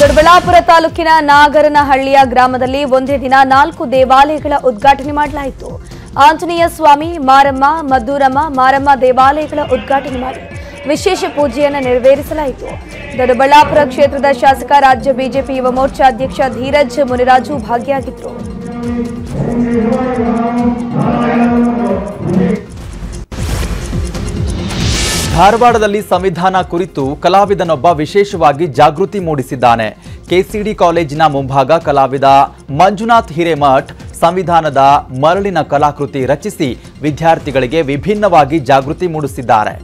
ದೊಡ್ಡಬಳ್ಳಾಪುರ ತಾಲೂಕಿನ ನಾಗರನಹಳ್ಳಿಯ ಗ್ರಾಮದಲ್ಲಿ ಒಂದೇ ದಿನ ನಾಲ್ಕು ದೇವಾಲಯಗಳ ಉದ್ಘಾಟನೆ ಮಾಡಲಾಯಿತು. ಆಂಜನೇಯ ಸ್ವಾಮಿ, ಮಾರಮ್ಮ, ಮದ್ದೂರಮ್ಮ, ಮಾರಮ್ಮ ದೇವಾಲಯಗಳ ಉದ್ಘಾಟನೆ ಮಾಡಿ ವಿಶೇಷ ಪೂಜೆಯನ್ನು ನೆರವೇರಿಸಲಾಯಿತು. ದೊಡ್ಡಬಳ್ಳಾಪುರ ಕ್ಷೇತ್ರದ ಶಾಸಕ, ರಾಜ್ಯ ಬಿಜೆಪಿ ಯುವ ಮೋರ್ಚಾ ಅಧ್ಯಕ್ಷ ಧೀರಜ್ ಮುನಿರಾಜು ಭಾಗಿಯಾಗಿದ್ದರು. ಧಾರವಾಡದಲ್ಲಿ ಸಂವಿಧಾನ ಕುರಿತು ಕಲಾವಿದನೊಬ್ಬ ವಿಶೇಷವಾಗಿ ಜಾಗೃತಿ ಮೂಡಿಸಿದ್ದಾನೆ. ಕೆಸಿಡಿ ಕಾಲೇಜಿನ ಮುಂಭಾಗ ಕಲಾವಿದ ಮಂಜುನಾಥ್ ಹಿರೇಮಠ್ ಸಂವಿಧಾನದ ಮರಳಿನ ಕಲಾಕೃತಿ ರಚಿಸಿ ವಿದ್ಯಾರ್ಥಿಗಳಿಗೆ ವಿಭಿನ್ನವಾಗಿ ಜಾಗೃತಿ ಮೂಡಿಸಿದ್ದಾರೆ.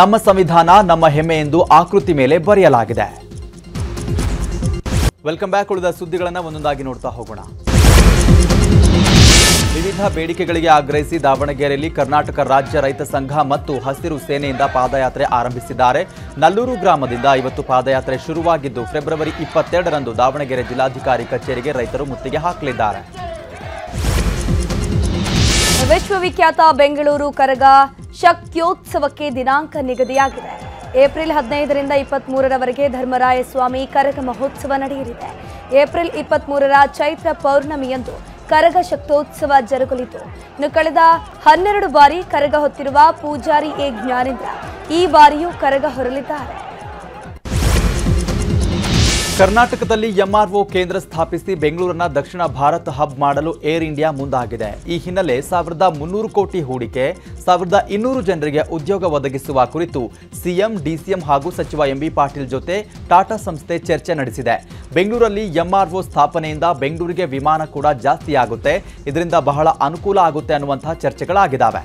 ನಮ್ಮ ಸಂವಿಧಾನ, ನಮ್ಮ ಹೆಮ್ಮೆ ಎಂದು ಆಕೃತಿ ಮೇಲೆ ಬರೆಯಲಾಗಿದೆ. ವೆಲ್ಕಮ್ ಬ್ಯಾಕ್ ಉಳಿದ ಸುದ್ದಿಗಳನ್ನು ಒಂದೊಂದಾಗಿ ನೋಡ್ತಾ ಹೋಗೋಣ. ವಿವಿಧ ಬೇಡಿಕೆಗಳಿಗೆ ಆಗ್ರಹಿಸಿ ದಾವಣಗೆರೆಯಲ್ಲಿ ಕರ್ನಾಟಕ ರಾಜ್ಯ ರೈತ ಸಂಘ ಮತ್ತು ಹಸಿರು ಸೇನೆಯಿಂದ ಪಾದಯಾತ್ರೆ ಆರಂಭಿಸಿದ್ದಾರೆ. ನಲ್ಲೂರು ಗ್ರಾಮದಿಂದ ಇವತ್ತು ಪಾದಯಾತ್ರೆ ಶುರುವಾಗಿದ್ದು, ಫೆಬ್ರವರಿ ಇಪ್ಪತ್ತೆರಡರಂದು ದಾವಣಗೆರೆ ಜಿಲ್ಲಾಧಿಕಾರಿ ಕಚೇರಿಗೆ ರೈತರು ಮುತ್ತಿಗೆ ಹಾಕಲಿದ್ದಾರೆ. ವಿಶ್ವವಿಖ್ಯಾತ ಬೆಂಗಳೂರು ಕರಗ ಶಕ್ತ್ಯೋತ್ಸವಕ್ಕೆ ದಿನಾಂಕ ನಿಗದಿಯಾಗಿದೆ. ಏಪ್ರಿಲ್ ಹದಿನೈದರಿಂದ ಇಪ್ಪತ್ಮೂರರವರೆಗೆ ಧರ್ಮರಾಯ ಸ್ವಾಮಿ ಕರಗ ಮಹೋತ್ಸವ ನಡೆಯಲಿದೆ. ಏಪ್ರಿಲ್ ಇಪ್ಪತ್ಮೂರರ ಚೈತ್ರ ಪೌರ್ಣಮಿಯಂದು ಕರಗ ಶಕ್ತೋತ್ಸವ ಜರುಗಲಿತು. ಇನ್ನು ಕಳೆದ ಹನ್ನೆರಡು ಬಾರಿ ಕರಗ ಹೊತ್ತಿರುವ ಪೂಜಾರಿ ಎ. ಜ್ಞಾನೇಂದ್ರ ಈ ಬಾರಿಯೂ ಕರಗ ಹೊರಲಿದ್ದಾರೆ. ಕರ್ನಾಟಕದಲ್ಲಿ ಎಂಆರ್ಒ ಕೇಂದ್ರ ಸ್ಥಾಪಿಸಿ ಬೆಂಗಳೂರನ್ನ ದಕ್ಷಿಣ ಭಾರತ ಹಬ್ ಮಾಡಲು ಏರ್ ಇಂಡಿಯಾ ಮುಂದಾಗಿದೆ. ಈ ಹಿನ್ನೆಲೆ ಸಾವಿರದ ಮುನ್ನೂರು ಕೋಟಿ ಹೂಡಿಕೆ, ಸಾವಿರದ ಇನ್ನೂರು ಜನರಿಗೆ ಉದ್ಯೋಗ ಒದಗಿಸುವ ಕುರಿತು ಸಿಎಂ, ಡಿಸಿಎಂ ಹಾಗೂ ಸಚಿವ ಎಂಬಿ ಪಾಟೀಲ್ ಜೊತೆ ಟಾಟಾ ಸಂಸ್ಥೆ ಚರ್ಚೆ ನಡೆಸಿದೆ. ಬೆಂಗಳೂರಲ್ಲಿ ಎಂಆರ್ಒ ಸ್ಥಾಪನೆಯಿಂದ ಬೆಂಗಳೂರಿಗೆ ವಿಮಾನ ಕೂಡ ಜಾಸ್ತಿಯಾಗುತ್ತೆ. ಇದರಿಂದ ಬಹಳ ಅನುಕೂಲ ಆಗುತ್ತೆ ಅನ್ನುವಂತಹ ಚರ್ಚೆಗಳಾಗಿದ್ದಾವೆ.